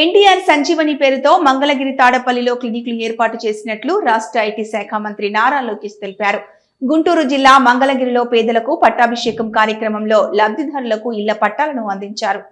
ఎన్టీఆర్ సంజీవని పేరుతో మంగళగిరి తాడపల్లిలో క్లినిక్లు ఏర్పాటు చేసినట్లు రాష్ట్ర ఐటీ శాఖ మంత్రి నారా లోకేష్ తెలిపారు. గుంటూరు జిల్లా మంగళగిరిలో పేదలకు పట్టాభిషేకం కార్యక్రమంలో లబ్ధిదారులకు ఇళ్ళ పట్టాలను అందించారు.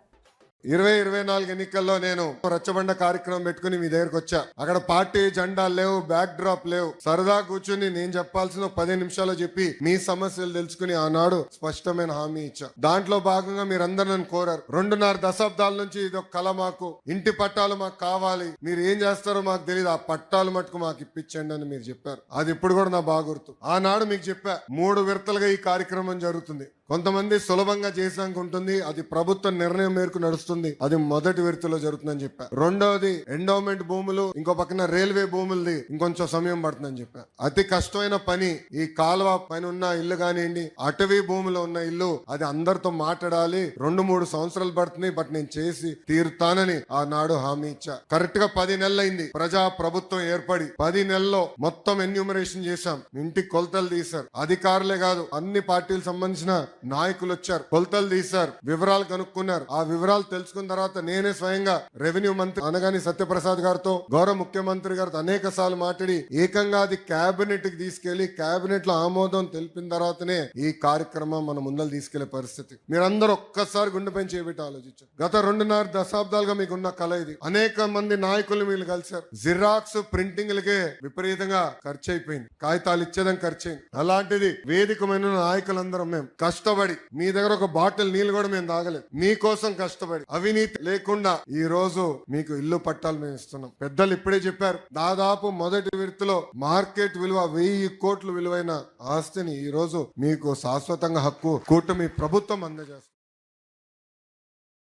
ఇరవై ఇరవై నాలుగు ఎన్నికల్లో నేను రచ్చబండ కార్యక్రమం పెట్టుకుని మీ దగ్గరకు వచ్చా. అక్కడ పార్టీ జెండాలు లేవు బ్యాక్ డ్రాప్ లేవు. సరదా కూర్చుని నేను చెప్పాల్సిన పదిహేను పది నిమిషాలు చెప్పి మీ సమస్యలు తెలుసుకుని ఆనాడు స్పష్టమైన హామీ ఇచ్చా. దాంట్లో భాగంగా మీరందరూ నన్ను కోరారు. రెండున్నర దశాబ్దాల నుంచి ఇది ఒక కళ మాకు. ఇంటి పట్టాలు మాకు కావాలి. మీరు ఏం చేస్తారో మాకు తెలియదు ఆ పట్టాలు మటుకు మాకు ఇప్పించండి అని మీరు చెప్పారు. అది ఇప్పుడు కూడా నా బాగా గుర్తు ఆనాడు మీకు చెప్పా మూడు విడతలుగా ఈ కార్యక్రమం జరుగుతుంది. కొంతమంది సులభంగా చేసాక ఉంటుంది. అది ప్రభుత్వ నిర్ణయం మేరకు నడుస్తుంది. అది మొదటి విడతలో జరుగుతుందని చెప్పా. రెండవది ఎండోమెంట్ భూములు ఇంకో పక్కన రైల్వే భూములది ఇంకొంచెం సమయం పడుతుందని చెప్పా. అతి కష్టమైన పని ఈ కాలువ పైన ఉన్న ఇల్లు కానివ్వండి అటవీ భూమిలో ఉన్న ఇల్లు అది అందరితో మాట్లాడాలి. రెండు మూడు సంవత్సరాలు పడుతుంది బట్ నేను చేసి తీరుతానని ఆనాడు హామీ ఇచ్చా. కరెక్ట్గా పది నెలలైంది. ప్రజా ప్రభుత్వం ఏర్పడి పది నెలల్లో మొత్తం ఎన్యూమరేషన్ చేశాం. ఇంటికి కొలతలు తీశారు. అధికారులే కాదు అన్ని పార్టీలకు సంబంధించిన నాయకులు వచ్చారు. కొలతలు తీశారు. వివరాలు కనుక్కున్నారు. ఆ వివరాలు తెలుసు తెలుసుకున్న తర్వాత నేనే స్వయంగా రెవెన్యూ మంత్రి అనగాని సత్యప్రసాద్ గారితో గౌరవ ముఖ్యమంత్రి గారితో అనేక సార్లు మాట్లాడి ఏకంగా అది కేబినెట్కి తీసుకెళ్ళి కేబినెట్లో ఆమోదం తెలిపిన తర్వాతనే ఈ కార్యక్రమం మన ముందర తీసుకెళ్ళే పరిస్థితి. మీరందరూ ఒక్కసారి గుండెపై చేపెట్టి ఆలోచించారు? గత రెండున్నర దశాబ్దాలుగా మీకున్న కళ ఇది. అనేక మంది నాయకులు మీరు కలిశారు. జిరాక్స్ ప్రింటింగ్లకే విపరీతంగా ఖర్చు అయిపోయింది కాగితాలు ఇచ్చేదం ఖర్చు అయింది అలాంటిది వేదికమైన నాయకులందరం మేము కష్టపడి మీ దగ్గర ఒక బాటిల్ నీళ్ళు కూడా మేము తాగలేదు. మీకోసం కష్టపడి అవినీతి లేకుండా ఈ రోజు మీకు ఇల్లు పట్టాలు మేము ఇస్తున్నాం. పెద్దలు ఇప్పుడే చెప్పారు దాదాపు మొదటి విడతలో మార్కెట్ విలువ వెయ్యి కోట్లు విలువైన ఆస్తిని ఈ రోజు మీకు శాశ్వతంగా హక్కు కూటమి ప్రభుత్వం అందజేస్తుంది.